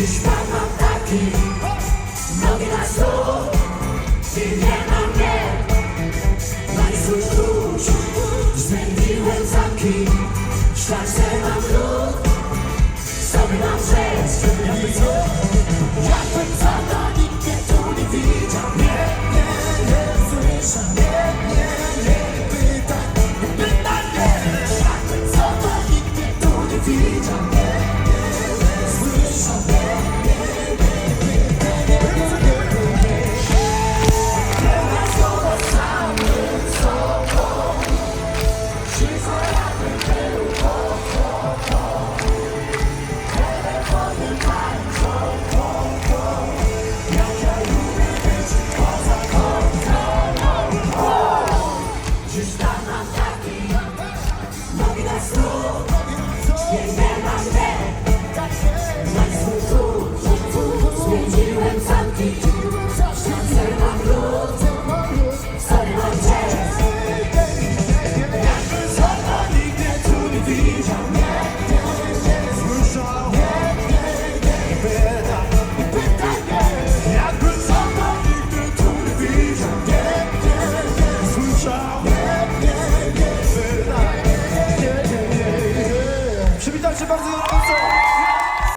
Dziś pan mam taki, nogi na stół Czy nie ma mnie, majsuj klucz Zmieniłem zamki, szlance mam lód Sobie mam rzecz, jakby co Jakby co, to nikt mnie tu nie widział. Nie, nie, nie słyszał Nie, nie, nie pytaj, nie pytaj, nie. Jakby co, to nikt mnie tu nie widział. Zmieniłem sanki Witajcie bardzo gorąco!